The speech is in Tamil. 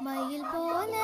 மயில் போல